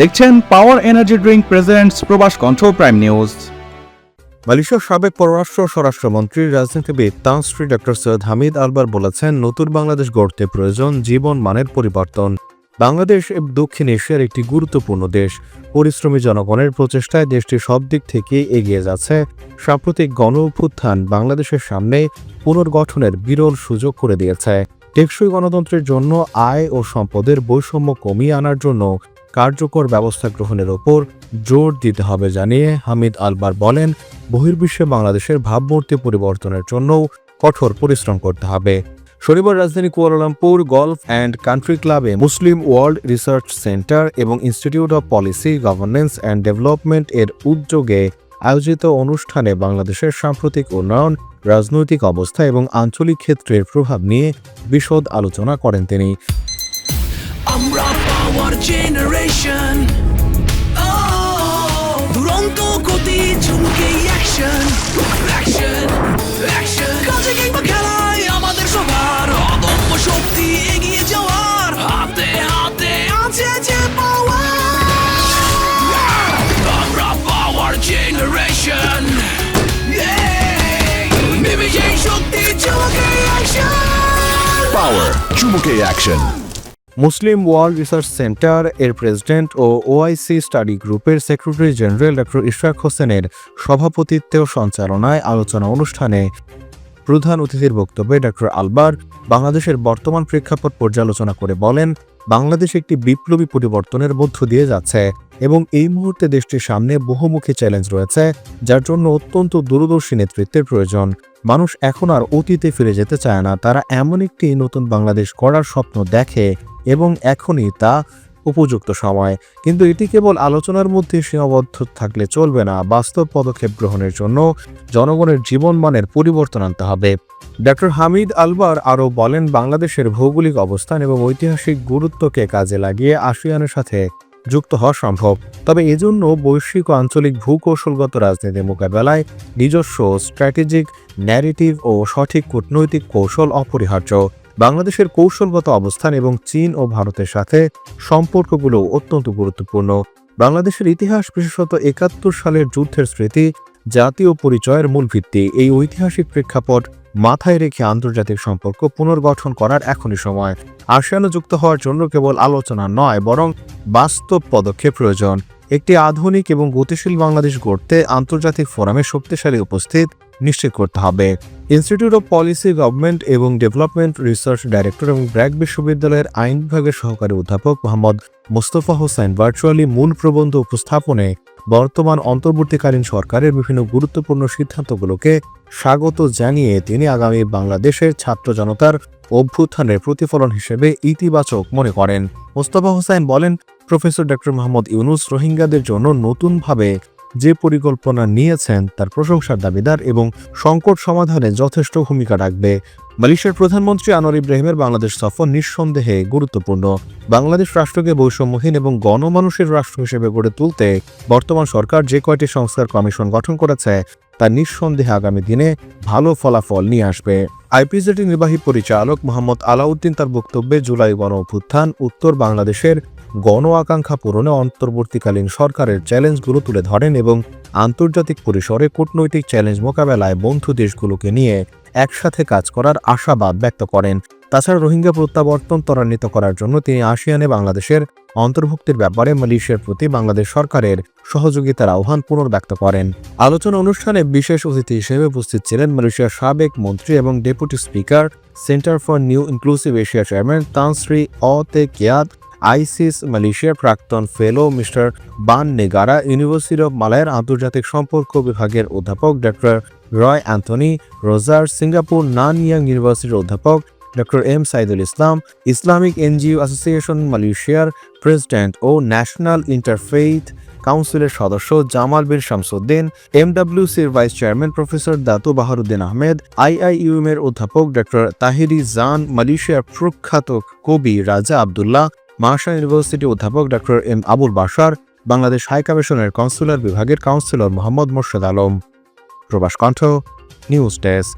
দেখছেন power energy drink presents প্রবাস কণ্ঠ প্রাইম নিউজ মালয়েশিয়ার সাবেক পররাষ্ট্র স্বরাষ্ট্রমন্ত্রী, রাজনীতিবিদ Tan Sri doctor Syed Hamid Albar বলেছেন, নতুন বাংলাদেশ গড়তে প্রয়োজন জীবন মানের পরিবর্তন। বাংলাদেশ দক্ষিণ এশিয়ার একটি গুরুত্বপূর্ণ দেশ। পরিশ্রমী জনগণের প্রচেষ্টায় দেশটি সব দিক থেকে এগিয়ে যাচ্ছে। সাম্প্রতিক গণ অভ্যুত্থান বাংলাদেশের সামনে পুনর্গঠনের বিরল সুযোগ করে দিয়েছে। টেকসই গণতন্ত্রের জন্য আয় ও সম্পদের বৈষম্য কমিয়ে আনার জন্য কার্যকর ব্যবস্থা গ্রহণের ওপর জোর দিতে হবে জানিয়ে হামিদ আলবার বলেন, বহির্বিশ্বে বাংলাদেশের ভাবমূর্তি পরিবর্তনের জন্যও কঠোর পরিশ্রম করতে হবে। শনিবার রাজধানী কুয়ালালামপুর গলফ অ্যান্ড কান্ট্রি ক্লাবে মুসলিম ওয়ার্ল্ড রিসার্চ সেন্টার এবং institute of policy, governance and development এর উদ্যোগে আয়োজিত অনুষ্ঠানে বাংলাদেশের সাম্প্রতিক উন্নয়ন, রাজনৈতিক অবস্থা এবং আঞ্চলিক ক্ষেত্রের প্রভাব নিয়ে বিশদ আলোচনা করেন তিনি। পাওয়ার জেনারেশন দুরন্ত গতি ঝুমকে অ্যাকশন অ্যাকশন অ্যাকশন কাজে কিংবা খেলায় আমাদের সবার অদম্য শক্তি এগিয়ে যাওয়ার হাতে হাতে আছে যে পাওয়ার আমরা power generation Power চুমুকে action Muslim world research centre এর প্রেসিডেন্ট ও ওআইসি স্টাডি গ্রুপের সেক্রেটারি জেনারেল ডক্টর ইশরাক হোসেনের সভাপতিত্বে সঞ্চালনায় আলোচনা অনুষ্ঠানে প্রধান অতিথির বক্তব্যে ডক্টর আলবার বাংলাদেশের বর্তমান প্রেক্ষাপট পর্যালোচনা করে বলেন, বাংলাদেশ একটি বিপ্লবী পরিবর্তনের মধ্য দিয়ে যাচ্ছে এবং এই মুহূর্তে দেশটির সামনে বহুমুখী চ্যালেঞ্জ রয়েছে, যার জন্য অত্যন্ত দূরদর্শী নেতৃত্বের প্রয়োজন। মানুষ এখন আর অতীতে ফিরে যেতে চায় না। তারা এমন একটি নতুন বাংলাদেশ গড়ার স্বপ্ন দেখে এবং এখনই তা উপযুক্ত সময়। কিন্তু এটি কেবল আলোচনার মধ্যে সীমাবদ্ধ থাকলে চলবে না। বাস্তব পদক্ষেপ গ্রহণের জন্য জনগণের জীবনমানের পরিবর্তন আনতে হবে। ডক্টর হামিদ আলবার আরও বলেন, বাংলাদেশের ভৌগোলিক অবস্থান এবং ঐতিহাসিক গুরুত্বকে কাজে লাগিয়ে আসিয়ানের সাথে যুক্ত হওয়া সম্ভব। তবে এজন্য বৈশ্বিক ও আঞ্চলিক ভূকৌশলগত রাজনীতি মোকাবেলায় নিজস্ব স্ট্র্যাটেজিক ন্যারেটিভ ও সঠিক কূটনৈতিক কৌশল অপরিহার্য। বাংলাদেশের কৌশলগত অবস্থান এবং চীন ও ভারতের সাথে সম্পর্কগুলো অত্যন্ত গুরুত্বপূর্ণ। বাংলাদেশের ইতিহাস বিশেষত একাত্তর সালের যুদ্ধের স্মৃতি, জাতীয় পরিচয়ের মূল ভিত্তি, এই ঐতিহাসিক প্রেক্ষাপট মাথায় রেখে আন্তর্জাতিক সম্পর্ক পুনর্গঠন করার এখনই সময়। আসিয়ানে যুক্ত হওয়ার জন্য কেবল আলোচনা নয়, বরং বাস্তব পদক্ষেপ প্রয়োজন। একটি আধুনিক এবং গতিশীল বাংলাদেশ গড়তে আন্তর্জাতিক ফোরামে শক্তিশালী উপস্থিত নিশ্চিত করতে হবে। ইনস্টিটিউট অব পলিসি গভর্নমেন্ট এবং ডেভেলপমেন্ট রিসার্চ ডাইরেক্টর এবং ব্র্যাক বিশ্ববিদ্যালয়ের আইন বিভাগের সহকারী অধ্যাপক মোহাম্মদ মোস্তফা হোসেন ভার্চুয়ালি মূল প্রবন্ধ উপস্থাপনে বর্তমান অন্তর্বর্তীকালীন সরকারের বিভিন্ন গুরুত্বপূর্ণ সিদ্ধান্তগুলোকে স্বাগত জানিয়ে তিনি আগামী বাংলাদেশের ছাত্র জনতার অভ্যুত্থানের প্রতিফলন হিসেবে ইতিবাচক মনে করেন। মোস্তফা হোসেন বলেন, প্রফেসর ডক্টর মোহাম্মদ ইউনুস রোহিঙ্গাদের জন্য নতুনভাবে যে পরিকল্পনা নিয়েছেন তার প্রশংসার দাবিদার এবং সংকট সমাধানে যথেষ্ট ভূমিকা রাখবে। মালয়েশিয়ার প্রধানমন্ত্রী আনোয়ার ইব্রাহিমের বাংলাদেশ সফর নিঃসন্দেহে গুরুত্বপূর্ণ। বাংলাদেশ রাষ্ট্রকে বৈষম্যহীন এবং গণমানুষের রাষ্ট্র হিসেবে গড়ে তুলতে বর্তমান সরকার যে কয়টি সংস্কার কমিশন গঠন করেছে তা নিঃসন্দেহে আগামী দিনে ভালো ফলাফল নিয়ে আসবে। আইপিজেডি নির্বাহী পরিচালক মোহাম্মদ আলাউদ্দিন তার বক্তব্যে জুলাই গণ অভ্যুত্থান, উত্তর বাংলাদেশের গণ আকাঙ্ক্ষা পূরণে অন্তর্বর্তীকালীন সরকারের চ্যালেঞ্জগুলো তুলে ধরেন এবং আন্তর্জাতিক পরিসরে কূটনৈতিক চ্যালেঞ্জ মোকাবেলায় বন্ধু দেশগুলোকে নিয়ে একসাথে কাজ করার আশাবাদ ব্যক্ত করেন। তাছাড়া রোহিঙ্গা প্রত্যাবর্তন ত্বরান্বিত করার জন্য তিনি আসিয়ানে বাংলাদেশের অন্তর্ভুক্তির ব্যাপারে মালয়েশিয়ার প্রতি বাংলাদেশ সরকারের সহযোগিতার আহ্বান পুনর্ব্যক্ত করেন। আলোচনা অনুষ্ঠানে বিশেষ অতিথি হিসেবে উপস্থিত ছিলেন মালয়েশিয়ার সাবেক মন্ত্রী এবং deputy speaker, centre for new inclusive Asia chairman Tan Sri অ তে কিয়াদ আইসিস মালয়েশিয়ার প্রাক্তন ফেলো মিস্টার বান নেগারা ইউনিভার্সিটি অব মালয়ের আন্তর্জাতিক সম্পর্ক বিভাগের অধ্যাপক doctor Roy Anthony, Roger Singapore Nanyang ইউনিভার্সিটির অধ্যাপক doctor M Saidul Islam Islamic NGO association মালয়েশিয়ার প্রেসিডেন্ট ও ন্যাশনাল ইন্টারফেইথ কাউন্সিলের সদস্য Jamal bin Shamsuddin এমডাব্লিউসির vice chairman professor Datu Baharuddin Ahmed IIUM এর অধ্যাপক ডক্টর তাহিরি জান মালয়েশিয়ার প্রখ্যাত কবি রাজা আবদুল্লাহ মার্শা ইউনিভার্সিটি অধ্যাপক doctor M Abul Bashar Bangladesh high কমিশনের কনসুলার বিভাগের কাউন্সিলর মোহাম্মদ মোর্শেদ আলম প্রবাস কণ্ঠ নিউজ ডেস্ক